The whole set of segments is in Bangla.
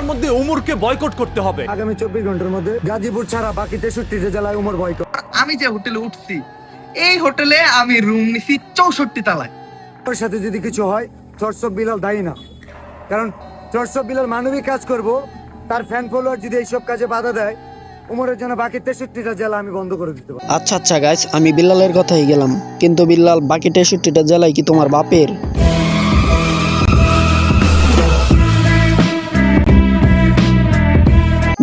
তার মধ্যে উমরকে বয়কট করতে হবে। আগামী চব্বিশ ঘণ্টার মধ্যে গাজীপুর ছাড়া বাকি তেষট্টিটা জেলায় উমর বয়কট আমি যে হোটেলে উঠছি এই হোটেলে আমি রুম নিছি চৌষট্টি তালায়। ওর সাথে যদি কিছু হয় অফ বিলাল দায়ী না। কারণ অফ বিলাল মানবিক কাজ করব তার ফ্যান ফলোয়ার যদি এইসব কাজে বাধা দেয় উমরের জন্য বাকি তেষট্টিটা জেলা আমি বন্ধ করে দিতে পারি আচ্ছা আচ্ছা গাইস আমি বিল্লালের কথাই গেলাম। কিন্তু বিল্লাল বাকি তেষট্টিটা জেলায় কি তোমার বাপের?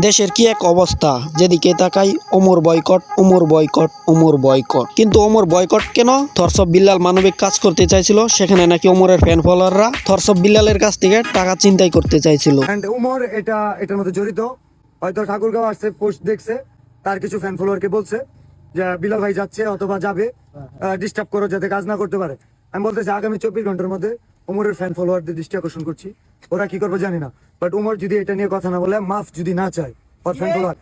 দেশের কি এক অবস্থা? যেদিকে তাকাই, Omar boycott Omar boycott Omar boycott. কিন্তু ওমর বয়কট কেন? থরসব বিল্লাল মানবিক কাজ করতে চাইছিল, সেখানে নাকি ওমরের ফ্যান ফলোয়াররা থরসব বিল্লালের কাছ থেকে টাকা চিন্তাই করতে চাইছিল। উমর এটা, এটার মধ্যে জড়িত। হয়তো ঠাকুরগাঁও আসছে পোস্ট দেখছে, তার কিছু ফ্যান ফলোয়ারকে বলছে যে বিলাল ভাই যাচ্ছে অথবা যাবে ডিস্টার্ব করো যাতে কাজ না করতে পারে। আমি বলতেছি, আগামী চব্বিশ ঘণ্টার মধ্যে উমরের ফ্যান ফলোয়ারদের দৃষ্টি আকর্ষণ করছি। ওরা কি করবে জানি না। বাট উমর যদি এটা নিয়ে কথা না বলে মাফ যদি না চায় ফ্যান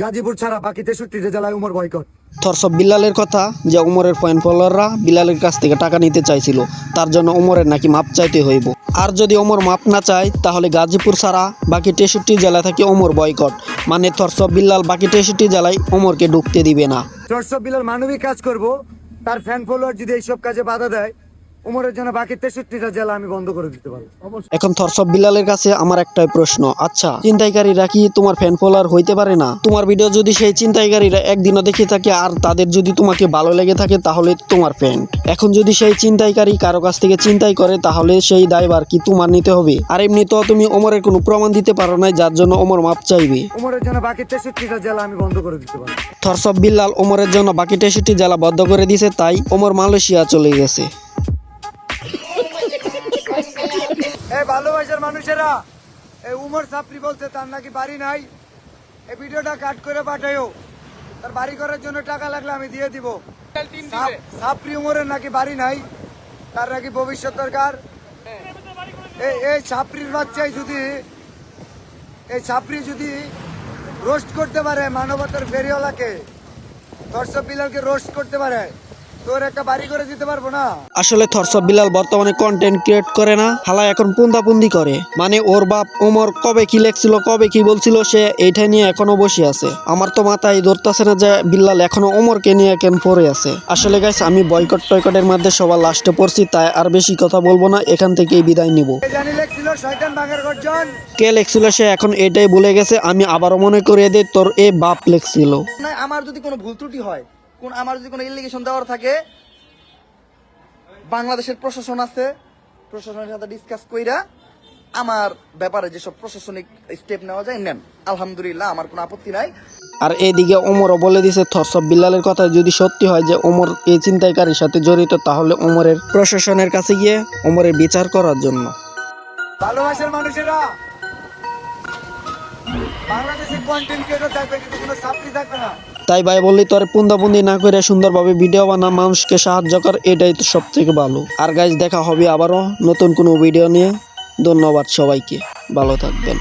গাজীপুর ছাড়া বাকি তেষট্টিটা জেলায় উমর বয়কট থরসব বিল্লালের কথা যে উমরের পয়েন্ট ফলোয়াররা বিলালের কাছ থেকে টাকা নিতে চাইছিল তার জন্য উমরের নাকি মাপ চাইতে হইব। আর যদি ওমর মাপ না চায় তাহলে গাজীপুর ছাড়া বাকি তেষট্টি জেলা থেকে ওমর বয়কট মানে থরসব বিল্লাল বাকি তেষট্টি জেলায় ওমরকে ঢুকতে দিবে না। চর্চ অফ বিলাল মানবিক কাজ করব তার ফ্যান ফলোয়ার যদি এইসব কাজে বাধা দেয় উমরের জন্য বাকি তেষট্টিটা জেলা আমি বন্ধ করে দিতে পারব। এখন থরসব বিল্লালের কাছে আমার একটাই প্রশ্ন আচ্ছা চিন্তাইকারীরা কি তোমার ফ্যান ফলোয়ার হইতে পারে না? তোমার ভিডিও যদি সেই চিন্তাইকারীরা একদিনও দেখে থাকে আর তাদের যদি তোমাকে ভালো লেগে থাকে তাহলে তোমার ফ্যান্ড এখন যদি সেই চিন্তাইকারী কারও কাছ থেকে চিন্তাই করে তাহলে সেই দায়ভার কি তোমার নিতে হবে? আর এমনি তো তুমি ওমরের কোনো প্রমাণ দিতে পারো না যার জন্য ওমর মাপ চাইবে। উমরের জন্য বাকি তেষট্টিটা জেলা আমি বন্ধ করে দিতে পারব। থরসব বিল্লাল ওমরের জন্য বাকি তেষট্টি জেলা বদ্ধ করে দিয়েছে তাই ওমর মালয়েশিয়া চলে গেছে। ভালোবাসার মানুষেরা। এই উমর সাপরি বলছে, তার নাকি বাড়ি নাই। এই ভিডিওটা কাট করে পাঠাইও তার বাড়ি করার জন্য টাকা লাগলে আমি দিয়ে দিব। সাপ- সাপরি উমরের নাকি বাড়ি নাই। তার নাকি ভবিষ্যৎ দরকার। এই সাপরির বাচ্চাই যদি, এই সাপরি যদি রোস্ট করতে পারে মানবতার ফেরিওয়ালাকে দর্শক বিলালকে রোস্ট করতে পারে তোর একটা বাড়ি করে দিতে পারব না। আসলে থরসব বিলাল বর্তমানে কন্টেন্ট ক্রিয়েট করে না হালা এখন পুন্দাপুন্দি করে। মানে ওর বাপ ওমর কবে কি লেখছিল কবে কি বলছিল সে এইটা নিয়ে এখনও বসে আছে। আমার তো মাথায় ধরতেছে না যে বিল্লাল এখনও ওমরকে নিয়ে কেন পড়ে আছে। আসলে গাইস আমি বয়কট টয়কটের মধ্যে সবার লাস্টে পড়ছি তাই আর বেশি কথা বলব না এখান থেকেই বিদায় নিব। কে লেখছিল সে এখন এটাই ভুলে গেছে আমি আবারও মনে করিয়ে দিই তোর এ বাপ লেখছিল। আমার যদি কোনো ভুল ত্রুটি হয় কোন আমার যদি কোনো ইলিগেশন দেওয়ার থাকে বাংলাদেশের প্রশাসন আছে প্রশাসনের সাথে ডিসকাস কইরা আমার ব্যাপারে যেসব প্রশাসনিক স্টেপ নেওয়া যায় নেন। আলহামদুলিল্লাহ আমার কোনো আপত্তি নাই। আর এদিকে ওমরও বলে দিছে থরসব বিল্লালের কথা যদি সত্যি হয় যে ওমর এই চিন্তাইকারীর সাথে জড়িত তাহলে ওমরের প্রশাসনের কাছে গিয়ে ওমরের বিচার করার জন্য। ভালোবাসার মানুষেরা বাংলাদেশে কন্টেন্ট ক্রিয়েটর থাকবে কিন্তু কোনো সাপ্লি থাকবে না। তাই ভাই বললি তোর পুন্দাপুন্দি না করে সুন্দরভাবে ভিডিও বানা, মানুষকে সাহায্য কর, এটাই তো সব থেকে ভালো। আর গাইজ দেখা হবে আবারও নতুন কোনো ভিডিও নিয়ে। ধন্যবাদ সবাইকে। ভালো থাকবেন।